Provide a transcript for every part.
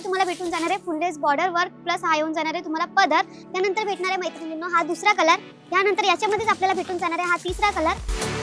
याच्यामध्ये तुम्हाला भेटून जाणार आहे. फुललेस बॉर्डर वर्क प्लस हा येऊन जाणार आहे तुम्हाला पदर. त्यानंतर भेटणार आहे मैत्रिणींनो हा दुसरा कलर त्यानंतर याच्यामध्येच आपल्याला भेटून जाणार आहे हा तिसरा कलर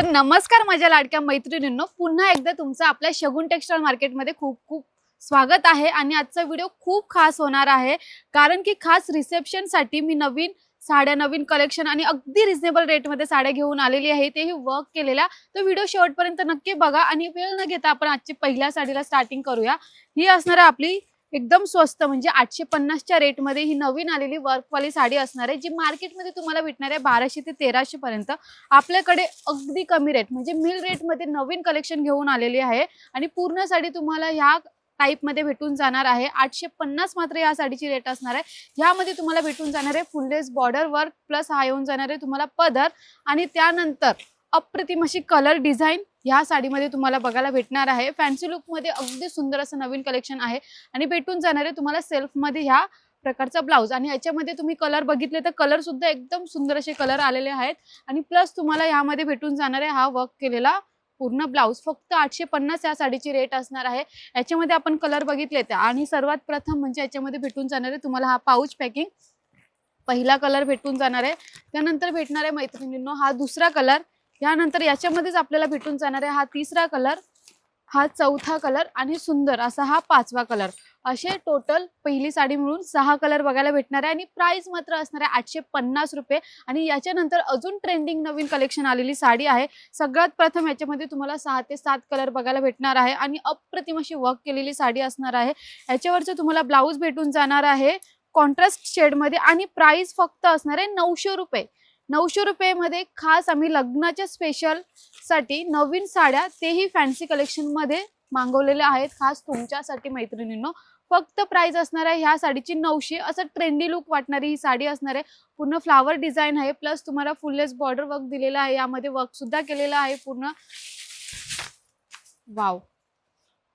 तर नमस्कार माझ्या लाडक्या मैत्रिणींनो. पुन्हा एकदा तुमचं आपल्या शगुन टेक्स्टाईल मार्केटमध्ये खूप खूप स्वागत आहे आणि आजचा व्हिडिओ खूप खास होणार आहे. कारण की खास रिसेप्शनसाठी मी नवीन साड्या नवीन कलेक्शन आणि अगदी रिझनेबल रेटमध्ये साड्या घेऊन आलेली आहे. तेही वर्क केलेल्या. तर व्हिडिओ शेवटपर्यंत नक्की बघा आणि वेळ न घेता आपण आजची पहिल्या साडीला स्टार्टिंग करूया. ही असणार आहे आपली एकदम स्वस्त म्हणजे आठशे पन्नासच्या रेटमध्ये ही नवीन आलेली वर्कवाली साडी असणार आहे जी मार्केटमध्ये तुम्हाला भेटणार आहे बाराशे ते तेराशे पर्यंत. आपल्याकडे अगदी कमी रेट म्हणजे मिल रेटमध्ये नवीन कलेक्शन घेऊन आलेली आहे आणि पूर्ण साडी तुम्हाला ह्या टाईपमध्ये भेटून जाणार आहे. आठशे पन्नास मात्र या साडीची रेट असणार आहे. ह्यामध्ये तुम्हाला भेटून जाणार आहे फुललेस बॉर्डर वर्क प्लस हा येऊन जाणार आहे तुम्हाला पदर आणि त्यानंतर अप्रतिम अशी कलर डिझाईन ह्या साडीमध्ये तुम्हाला बघायला भेटणार आहे. फॅन्सी लुकमध्ये अगदी सुंदर असं नवीन कलेक्शन आहे. आणि भेटून जाणार आहे तुम्हाला सेल्फमध्ये ह्या प्रकारचा ब्लाऊज आणि याच्यामध्ये तुम्ही कलर बघितले तर कलर सुद्धा एकदम सुंदर असे कलर आलेले आहेत. आणि प्लस तुम्हाला ह्यामध्ये भेटून जाणार आहे हा वर्क केलेला पूर्ण ब्लाऊज फक्त आठशे पन्नास या साडीची रेट असणार आहे. याच्यामध्ये आपण कलर बघितले तर आणि सर्वात प्रथम म्हणजे याच्यामध्ये भेटून जाणार आहे तुम्हाला हा पाऊच पॅकिंग पहिला कलर भेटून जाणार आहे. त्यानंतर भेटणार आहे मैत्रिणींनो हा दुसरा कलर यानंतर याच्यामध्येच आपल्याला भेटून जाणार आहे हा तिसरा कलर हा चौथा कलर आणि सुंदर असा हा पाचवा कलर असे टोटल पहिली साडी मिळून सहा कलर बघायला भेटणार आहे आणि प्राइस मात्र असणार आहे आठशे पन्नास रुपये. आणि याच्यानंतर अजून ट्रेंडिंग नवीन कलेक्शन आलेली साडी आहे. सगळ्यात प्रथम याच्यामध्ये तुम्हाला सहा ते सात कलर बघायला भेटणार आहे आणि अप्रतिम अशी वर्क केलेली साडी असणार आहे. याच्यावरचं तुम्हाला ब्लाऊज भेटून जाणार आहे. कॉन्ट्रास्ट शेडमध्ये आणि प्राइस फक्त असणार आहे नऊशे रुपये. नऊशे रुपयेमध्ये खास आम्ही लग्नाच्या स्पेशलसाठी नवीन साड्या तेही फॅन्सी कलेक्शनमध्ये मागवलेल्या आहेत. खास तुमच्यासाठी मैत्रिणींनो फक्त प्राइस असणार आहे ह्या साडीची नऊशे. असं ट्रेंडी लुक वाटणारी ही साडी असणार आहे. पूर्ण फ्लावर डिझाईन आहे प्लस तुम्हाला फुललेस बॉर्डर वर्क दिलेलं आहे. यामध्ये वर्क सुद्धा केलेलं आहे पूर्ण. वाव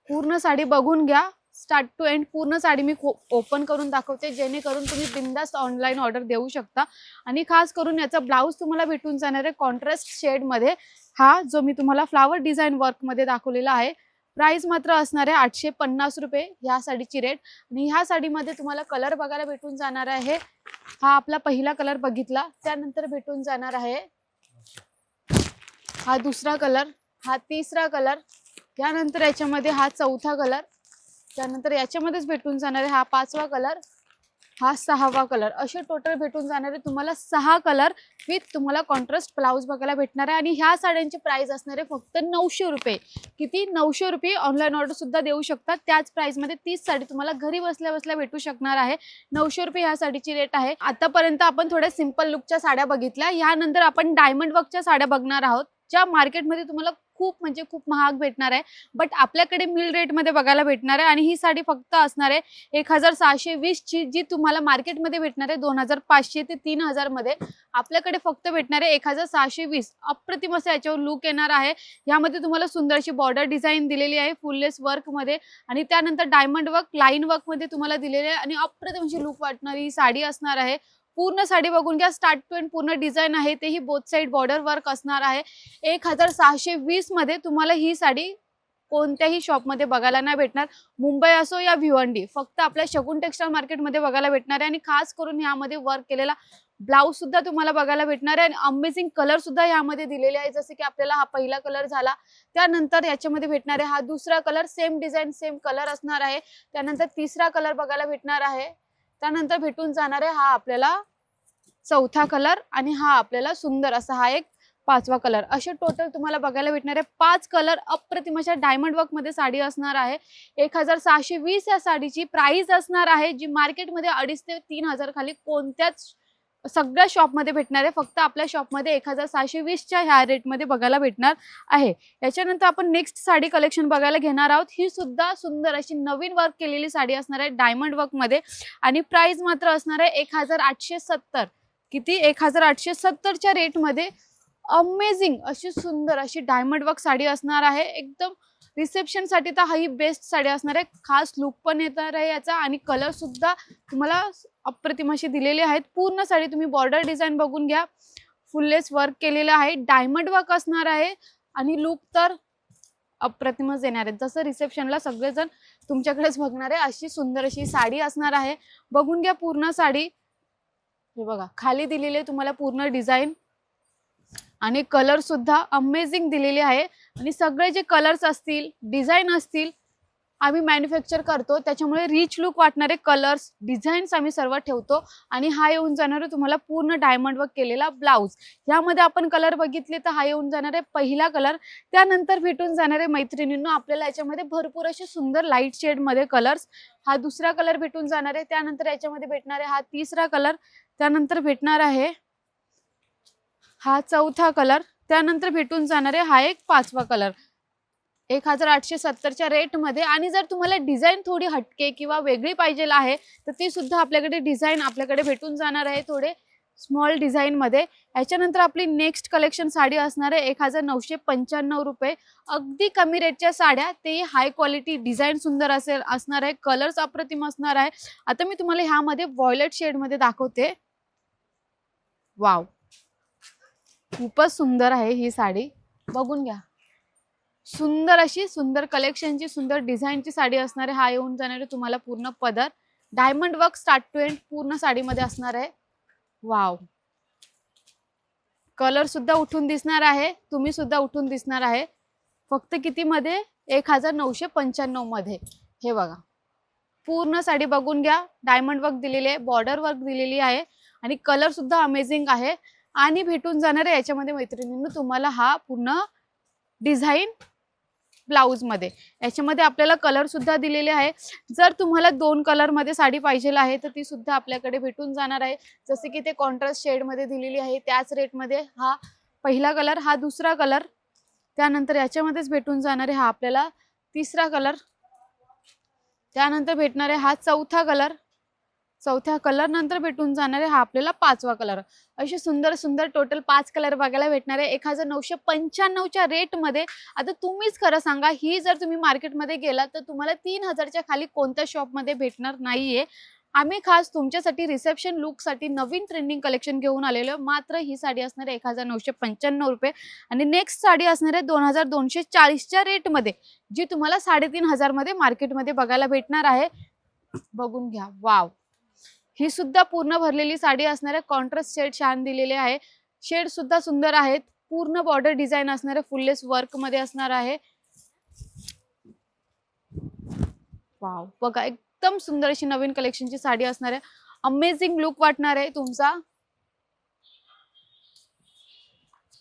पूर्ण साडी बघून घ्या. स्टार्ट टू एंड पूर्ण साडी मी ओपन करून दाखवते जेणेकरून तुम्ही बिंदास्त ऑनलाईन ऑर्डर देऊ शकता. आणि खास करून याचा ब्लाऊज तुम्हाला भेटून जाणार आहे कॉन्ट्रास्ट शेडमध्ये हा जो मी तुम्हाला फ्लावर डिझाईन वर्कमध्ये दाखवलेला आहे. प्राइस मात्र असणार आहे आठशे पन्नास रुपये ह्या साडीची रेट आणि ह्या साडीमध्ये तुम्हाला कलर बघायला भेटून जाणार आहे. हा आपला पहिला कलर बघितला त्यानंतर भेटून जाणार आहे. हा दुसरा कलर हा तिसरा कलर त्यानंतर याच्यामध्ये हा चौथा कलर त्यानंतर याच्यामध्येच भेटून जाणार आहे हा पाचवा कलर हा सहावा कलर असे टोटल भेटून जाणारे तुम्हाला सहा कलर विथ तुम्हाला कॉन्ट्रास्ट ब्लाऊज बघायला भेटणार आहे. आणि ह्या साड्यांची प्राईस असणार आहे फक्त नऊशे रुपये. किती? नऊशे रुपये ऑनलाईन ऑर्डरसुद्धा देऊ शकतात. त्याच प्राईजमध्ये तीच साडी तुम्हाला घरी बसल्या बसल्या भेटू शकणार आहे. नऊशे रुपये ह्या साडीची रेट आहे. आतापर्यंत आपण थोड्या सिंपल लुकच्या साड्या बघितल्या. यानंतर आपण डायमंड वर्कच्या साड्या बघणार आहोत. ज्या मार्केटमध्ये तुम्हाला खूप म्हणजे खूप महाग भेटणार आहे. बट आपल्याकडे मिल रेटमध्ये बघायला भेटणार आहे आणि ही साडी फक्त असणार आहे एक हजार सहाशे वीसची जी तुम्हाला मार्केटमध्ये भेटणार आहे दोन हजार पाचशे ते तीन हजारमध्ये आपल्याकडे फक्त भेटणार आहे एक हजार सहाशे वीस. अप्रतिम असं याच्यावर लुक येणार आहे. यामध्ये तुम्हाला सुंदर अशी बॉर्डर डिझाईन दिलेली आहे फुललेस वर्कमध्ये आणि त्यानंतर डायमंड वर्क लाईन वर्कमध्ये तुम्हाला दिलेली आहे आणि अप्रतिम अशी लुक वाटणारी ही साडी असणार आहे. पूर्ण साडी बघून घ्या. स्टार्ट टू एंड पूर्ण डिझाईन आहे. तेही बोथ साईड बॉर्डर वर्क असणार आहे. एक हजार सहाशे वीसमध्ये तुम्हाला ही साडी कोणत्याही शॉपमध्ये बघायला नाही भेटणार. मुंबई असो या भिवंडी फक्त आपल्या शगुन टेक्स्टाईल मार्केटमध्ये बघायला भेटणार आहे. आणि खास करून यामध्ये वर्क केलेला ब्लाऊज सुद्धा तुम्हाला बघायला भेटणार आहे. आणि अमेझिंग कलर सुद्धा यामध्ये दिलेले आहे. जसे की आपल्याला हा पहिला कलर झाला त्यानंतर याच्यामध्ये भेटणार आहे. हा दुसरा colour same design same colour असणार आहे. त्यानंतर तिसरा कलर बघायला भेटणार आहे. त्यानंतर भेटून जाणार आहे हा आपल्याला चौथा कलर आणि हा आपल्याला सुंदर असा हा एक पाचवा कलर असे टोटल तुम्हाला बघायला भेटणार आहे. पाच कलर अप्रतिम अशा डायमंड वर्कमध्ये साडी असणार आहे. एक हजार सहाशे वीस या साडीची प्राइस असणार आहे जी मार्केटमध्ये अडीच ते तीन हजार खाली कोणत्याच सगळ्या शॉपमध्ये भेटणार आहे. फक्त आपल्या शॉपमध्ये एक हजार सहाशे वीसच्या ह्या रेटमध्ये बघायला भेटणार आहे. याच्यानंतर आपण नेक्स्ट साडी कलेक्शन बघायला घेणार आहोत. ही सुद्धा सुंदर अशी नवीन वर्क केलेली साडी असणार आहे डायमंड वर्कमध्ये आणि प्राईज मात्र असणार आहे एक हजार आठशे सत्तर. किती? एक हजार आठशे सत्तरच्या रेटमध्ये अमेझिंग अशी सुंदर अशी डायमंड वर्क साडी असणार आहे. एकदम रिसेप्शनसाठी तर ही बेस्ट साडी असणार आहे. खास लुक पण येणार आहे याचा आणि कलर सुद्धा तुम्हाला अप्रतिम असे दिलेले आहेत. पूर्ण साडी तुम्ही बॉर्डर डिझाईन बघून घ्या. फुललेस वर्क केलेलं आहे. डायमंड वर्क असणार आहे. आणि लुक तर अप्रतिमच येणार आहेत जसं रिसेप्शनला सगळेजण तुमच्याकडेच बघणार आहे अशी सुंदर अशी साडी असणार आहे. बघून घ्या पूर्ण साडी. हे बघा खाली दिलेली आहे तुम्हाला पूर्ण डिझाईन आणि कलर सुद्धा अमेझिंग दिलेली आहे. आणि सगळे जे कलर्स असतील डिझाईन असतील आम्ही मॅन्युफॅक्चर करतो. त्याच्यामुळे रिच लुक वाटणारे कलर्स डिझाईन्स आम्ही सर्व ठेवतो. आणि हा येऊन जाणार आहे तुम्हाला पूर्ण डायमंड वर्क केलेला ब्लाऊज यामध्ये आपण कलर बघितले तर हा येऊन जाणार आहे पहिला कलर त्यानंतर भेटून जाणारे मैत्रिणींनो आपल्याला याच्यामध्ये भरपूर असे सुंदर लाइट शेडमध्ये कलर्स हा दुसरा कलर भेटून जाणार. आहे त्यानंतर याच्यामध्ये भेटणार आहे हा तिसरा कलर त्यानंतर भेटणार आहे हा चौथा कलर त्यानंतर भेटून जाणार आहे हा एक पाचवा कलर एक हजार आठशे सत्तरच्या रेटमध्ये आणि जर तुम्हाला डिझाईन थोडी हटके किंवा वेगळी पाहिजे आहे तर ती सुद्धा आपल्याकडे डिझाईन आपल्याकडे भेटून जाणार आहे थोडे स्मॉल डिझाईनमध्ये याच्यानंतर आपली नेक्स्ट कलेक्शन साडी असणार आहे एक हजार नऊशे पंच्याण्णव रुपये. अगदी कमी रेटच्या साड्या ते हाय क्वालिटी डिझाईन सुंदर असेल असणार आहे कलर्स अप्रतिम असणार आहे. आता मी तुम्हाला ह्यामध्ये वॉयलेट शेडमध्ये दाखवते. वाव खूपच सुंदर आहे ही साडी. बघून घ्या. सुंदर अशी सुंदर कलेक्शनची सुंदर डिझाईनची साडी असणार आहे हा येऊन जाणार तुम्हाला पूर्ण पदर. Diamond work start to end पूर्ण साडीमध्ये असणार आहे. वाव कलर सुद्धा उठून दिसणार आहे. तुम्ही सुद्धा उठून दिसणार आहे. फक्त किती मध्ये एक हजार नऊशे पंच्याण्णवमध्ये. हे बघा. पूर्ण साडी बघून घ्या. डायमंड वर्क दिलेली आहे. बॉर्डर वर्क दिलेली आहे. आणि कलर सुद्धा अमेझिंग आहे. आणि भेटून जाणार आहे याच्यामध्ये मैत्रिणींनो तुम्हाला हा पूर्ण डिझाईन ब्लाऊजमध्ये याच्यामध्ये आपल्याला कलरसुद्धा दिलेले आहे. जर तुम्हाला दोन कलरमध्ये साडी पाहिजे आहे तर ती सुद्धा आपल्याकडे भेटून जाणार आहे. जसे की ते कॉन्ट्रास्ट शेडमध्ये दिलेली आहे त्याच रेटमध्ये हा पहिला कलर हा दुसरा कलर त्यानंतर याच्यामध्येच भेटून जाणार आहे हा आपल्याला तिसरा कलर त्यानंतर भेटणार आहे हा चौथा कलर चौथ्या कलर नंतर भेटून जाणार आहे हा आपल्याला पाचवा कलर असे सुंदर सुंदर टोटल पाच कलर बघायला भेटणार आहे. एक हजार नऊशे पंच्याण्णवच्या रेटमध्ये आता तुम्हीच खरं सांगा ही जर तुम्ही मार्केटमध्ये गेला तर तुम्हाला तीन हजारच्या खाली कोणत्या शॉपमध्ये भेटणार नाहीये. आम्ही खास तुमच्यासाठी रिसेप्शन लुकसाठी नवीन ट्रेंडिंग कलेक्शन घेऊन आलेलो आहे. मात्र ही साडी असणार आहे एक हजार नऊशे पंच्याण्णव रुपये. आणि नेक्स्ट साडी असणार आहे दोन हजार दोनशे चाळीसच्या रेटमध्ये जी तुम्हाला साडेतीन हजारमध्ये मार्केटमध्ये बघायला भेटणार आहे. बघून घ्या. वाव ही सुद्धा पूर्ण भरलेली साडी असणाऱ्या कॉन्ट्रास्ट शेड छान दिलेले आहे. शेड सुद्धा सुंदर आहेत. पूर्ण बॉर्डर डिझाईन असणारे फुललेस वर्कमध्ये असणार आहे. वाव बघा एकदम सुंदर अशी नवीन कलेक्शनची साडी असणार आहे. अमेझिंग लुक वाटणार आहे तुमचा.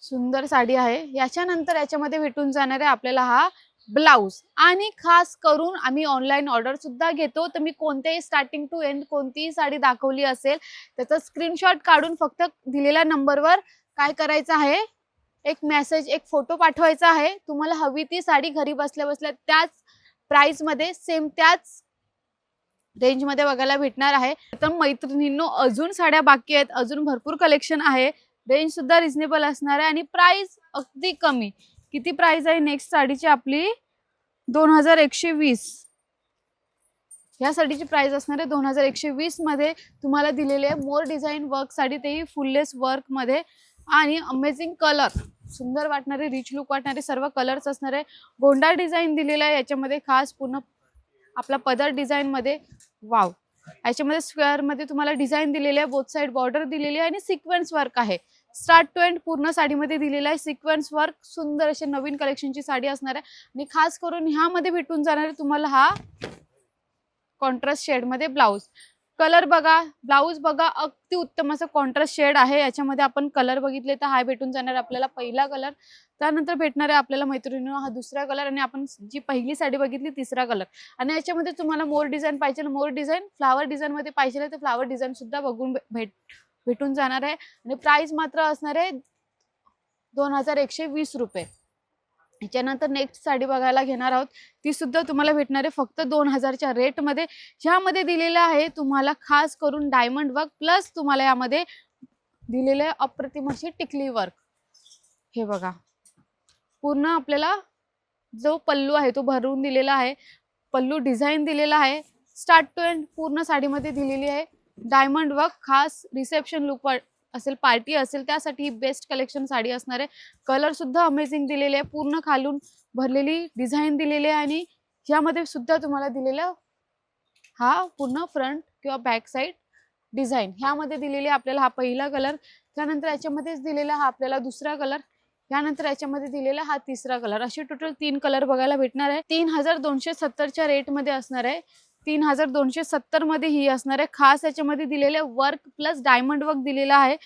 सुंदर साडी आहे. याच्यानंतर याच्यामध्ये भेटून जाणार आहे आपल्याला हा ब्लाऊज. आणि खास करून आम्ही ऑनलाईन ऑर्डर सुद्धा घेतो. तर मी कोणत्याही स्टार्टिंग टू एंड कोणतीही साडी दाखवली असेल त्याचा स्क्रीनशॉट काढून फक्त दिलेल्या नंबरवर काय करायचं आहे? एक मेसेज एक फोटो पाठवायचा आहे. तुम्हाला हवी ती साडी घरी बसल्या बसल्या त्याच प्राईजमध्ये सेम त्याच रेंजमध्ये बघायला भेटणार आहे. तर मैत्रिणींनो अजून साड्या बाकी आहेत. अजून भरपूर कलेक्शन आहे. रेंज सुद्धा रिझनेबल असणार आहे. आणि प्राइस अगदी कमी. किती प्राइस आहे नेक्स्ट साडीची आपली? दोन हजार एकशे वीस. ह्यासाठीची साडीची प्राइस असणार आहे दोन हजार एकशे वीसमध्ये तुम्हाला दिलेले आहे मोर डिझाईन वर्क साडी तेही फुललेस वर्कमध्ये. आणि अमेझिंग कलर सुंदर वाटणारे रिच लुक वाटणारे सर्व कलर्स असणार आहे. गोंडा डिझाईन दिलेला आहे याच्यामध्ये खास पूर्ण आपला पदर डिझाईन मध्ये. वाव याच्यामध्ये स्क्वेअरमध्ये तुम्हाला डिझाईन दिलेली आहे बोथ साईड बॉर्डर दिलेली आहे आणि सिक्वेन्स वर्क आहे. स्टार्ट टू एंड पूर्ण साडीमध्ये दिलेलं आहे. सिक्वेन्स वर्क सुंदर अशी नवीन कलेक्शनची साडी असणार आहे. आणि खास करून ह्यामध्ये भेटून जाणार आहे तुम्हाला हा कॉन्ट्रास्ट शेडमध्ये ब्लाऊज कलर बघा ब्लाऊज बघा अगदी उत्तम असं कॉन्ट्रास्ट शेड आहे. याच्यामध्ये आपण कलर बघितले तर हा भेटून जाणार आपल्याला पहिला कलर त्यानंतर भेटणार आहे आपल्याला मैत्रिणीनं हा दुसरा कलर आणि आपण जी पहिली साडी बघितली तिसरा कलर आणि याच्यामध्ये तुम्हाला मोर डिझाईन पाहिजे. मोर डिझाईन फ्लावर डिझाईनमध्ये पाहिजे तर फ्लावर डिझाईन सुद्धा बघून भेट भेटून जाणार आहे. आणि प्राइस मात्र असणार आहे दोन हजार एकशे वीस रुपये. याच्यानंतर नेक्स्ट साडी बघायला घेणार आहोत. ती सुद्धा तुम्हाला भेटणार आहे फक्त दोन हजारच्या रेटमध्ये ह्यामध्ये दिलेलं आहे तुम्हाला खास करून डायमंड वर्क प्लस तुम्हाला यामध्ये दिलेलं आहे अप्रतिम अशी टिकली वर्क हे बघा. पूर्ण आपल्याला जो पल्लू आहे तो भरून दिलेला आहे. पल्लू डिझाईन दिलेला आहे. स्टार्ट टू एंड पूर्ण साडीमध्ये दिलेली आहे. डायमंड वर्क खास रिसेप्शन लुक असेल पार्टी असेल त्यासाठी ही बेस्ट कलेक्शन साडी असणार आहे. कलर सुद्धा अमेझिंग दिलेले आहे. पूर्ण खालून भरलेली डिझाईन दिलेली आहे आणि ह्यामध्ये सुद्धा तुम्हाला दिलेला हा पूर्ण फ्रंट किंवा बॅक साईड डिझाईन ह्यामध्ये दिलेले आपल्याला हा पहिला कलर त्यानंतर याच्यामध्येच दिलेला हा आपल्याला दुसरा कलर यानंतर याच्यामध्ये दिलेला हा तिसरा कलर असे टोटल तीन कलर बघायला भेटणार आहे. तीन हजार दोनशे सत्तरच्या रेटमध्ये असणार आहे. तीन हजार दोनशे सत्तरमध्ये ही असणार आहे. खास याच्यामध्ये दिलेले वर्क प्लस डायमंड वर्क दिलेला आहे.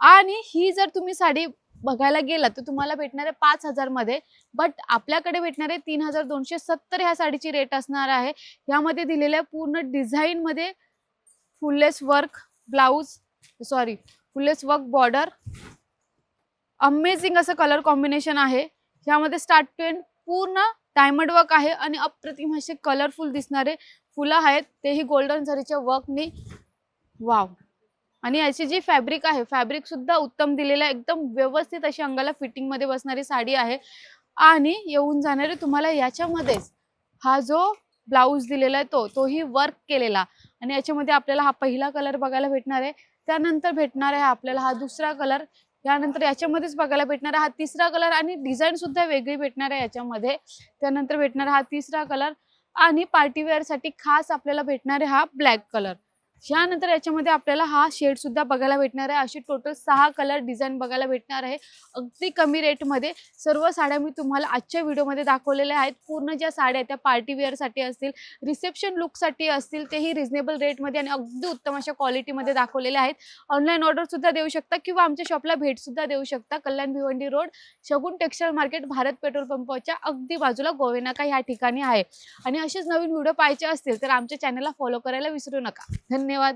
आणि ही जर तुम्ही साडी बघायला गेला तर तुम्हाला भेटणार आहे पाच हजारमध्ये. बट आपल्याकडे भेटणार आहे तीन हजार दोनशे सत्तर ह्या साडीची रेट असणार आहे. यामध्ये दिलेल्या पूर्ण डिझाईन मध्ये full lace work blouse sorry full lace work border amazing असं कलर कॉम्बिनेशन आहे. ह्यामध्ये स्टार्ट टू एंड पूर्ण डायमंड वर्क आहे आणि अप्रतिम असे कलरफुल दिसणारे फुलं आहेत. तेही गोल्डन झरीच्या वर्कनी वाव आणि याची जी फॅब्रिक आहे फॅब्रिक सुद्धा उत्तम दिलेलं आहे. एकदम व्यवस्थित अशी अंगाला फिटिंगमध्ये बसणारी साडी आहे. आणि येऊन जाणारे तुम्हाला याच्यामध्येच हा जो ब्लाऊज दिलेला आहे तो तोही वर्क केलेला. आणि याच्यामध्ये आपल्याला हा पहिला कलर बघायला भेटणार आहे. त्यानंतर भेटणार आहे आपल्याला हा दुसरा कलर यानंतर याच्यामध्येच बघायला भेटणार हा तिसरा कलर आणि डिझाईन सुद्धा वेगळी भेटणार आहे याच्यामध्ये. त्यानंतर भेटणार हा तिसरा कलर आणि पार्टीवेअरसाठी खास आपल्याला भेटणार आहे हा ब्लॅक कलर यानंतर याच्यामध्ये आपल्याला हा शेड सुद्धा बघायला भेटणार आहे. अशी टोटल सहा कलर डिझाईन बघायला भेटणार आहे. अगदी कमी रेटमध्ये सर्व साड्या मी तुम्हाला आजच्या व्हिडिओमध्ये दाखवलेल्या आहेत. पूर्ण ज्या साड्या त्या पार्टीवेअरसाठी असतील रिसेप्शन लुकसाठी असतील तेही रिझनेबल रेटमध्ये आणि अगदी उत्तम अशा क्वालिटीमध्ये दाखवलेल्या आहेत. ऑनलाईन ऑर्डरसुद्धा देऊ शकता किंवा आमच्या शॉपला भेटसुद्धा देऊ शकता. Kalyan Bhiwandi road Shagun textile market Bharat petrol पंपाच्या अगदी बाजूला गोवेनाका ह्या ठिकाणी आहे. आणि असेच नवीन व्हिडिओ पाहायचे असतील तर आमच्या चॅनलला फॉलो करायला विसरू नका. धन्यवाद.